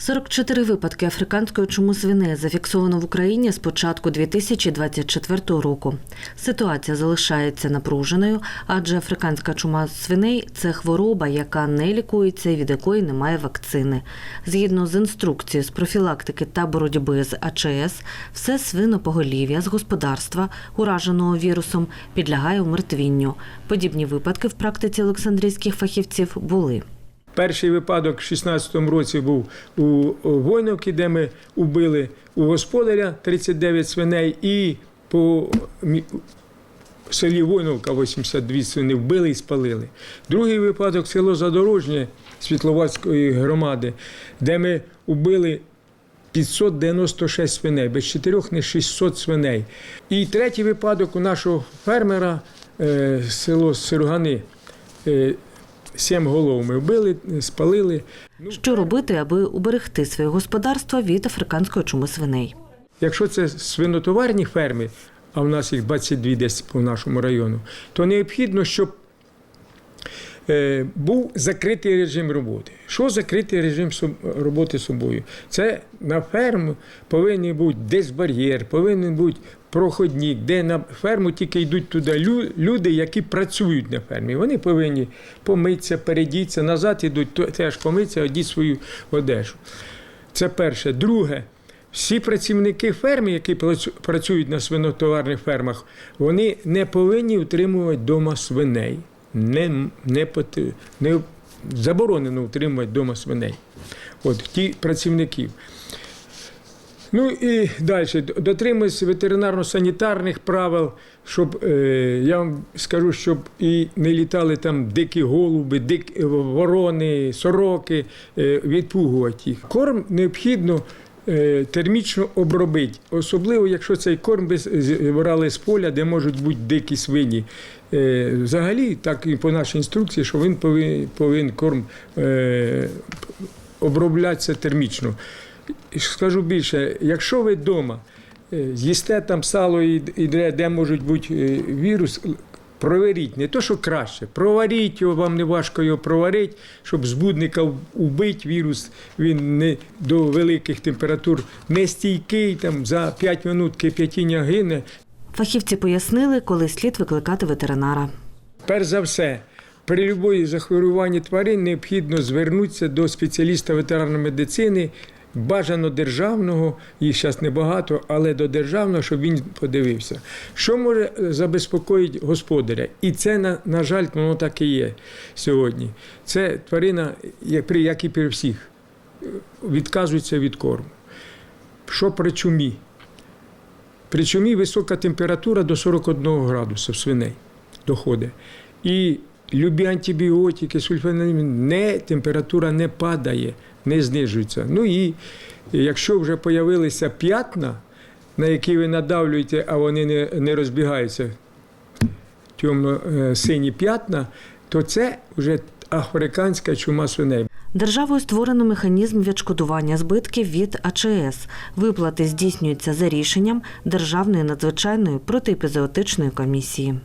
44 випадки африканської чуми свиней зафіксовано в Україні з початку 2024 року. Ситуація залишається напруженою, адже африканська чума свиней це хвороба, яка не лікується і від якої немає вакцини. Згідно з інструкцією з профілактики та боротьби з АЧС, все свинопоголів'я з господарства, ураженого вірусом, підлягає умертвінню. Подібні випадки в практиці олександрійських фахівців були. Перший випадок в 16-му році був у Войновці, де ми убили у господаря 39 свиней, і по селі Войновка 82 свини вбили і спалили. Другий випадок село Задорожнє Світловацької громади, де ми убили 596 свиней, без чотирьох не 600 свиней. І третій випадок у нашого фермера, е, село Сирогани, е, сім голов ми вбили, спалили. Що робити, аби уберегти своє господарство від африканської чуми свиней? Якщо це свинотоварні ферми, а в нас їх 22 десь по нашому району, то необхідно, щоб був закритий режим роботи. Що закритий режим роботи собою? Це на ферму повинен бути десь бар'єр, повинен бути проходник, де на ферму тільки йдуть туди люди, які працюють на фермі. Вони повинні помитися, передітися, назад йдуть, теж помитися, одіть свою одежу. Це перше. Друге, всі працівники ферми, які працю- працюють на свинотоварних фермах, вони не повинні утримувати вдома свиней. Не, не, не заборонено утримувати вдома свиней. От ті працівників. Ну і далі дотримуюсь ветеринарно-санітарних правил, щоб е, я вам скажу, щоб і не літали там дикі голуби, дикі ворони, сороки, е, відпугувати їх. Корм необхідно термічно обробити, особливо якщо цей корм брали з поля, де можуть бути дикі свині. Е, взагалі, так і по нашій інструкції, що він повинен, повинен корм е, оброблятися термічно. Скажу більше, якщо ви вдома з'їсте там сало і де, можуть бути е, вірус, проверіть, не то, що краще, проваріть його, вам не важко його проварити, щоб збудника вбити вірус, він не до великих температур не стійкий, там за 5 минут кип'ятіння гине. Фахівці пояснили, коли слід викликати ветеринара. Перш за все, при будь-якій захворюванні тварин необхідно звернутися до спеціаліста ветеринарної медицини, бажано державного, їх зараз небагато, але до державного, щоб він подивився. Що може забезпокоїти господаря? І це, на, на жаль, воно так і є сьогодні. Це тварина, як і при всіх, відказується від корму. Що при чумі? При чумі висока температура до 41 градуса в свиней доходить. І любі антибіотики, сульфанамін, не, температура не падає, не знижується. Ну і якщо вже з'явилися п'ятна, на які ви надавлюєте, а вони не, не розбігаються, темно-сині п'ятна, то це вже африканська чума свиней. Державою створено механізм відшкодування збитків від АЧС. Виплати здійснюються за рішенням Державної надзвичайної протиепізоотичної комісії.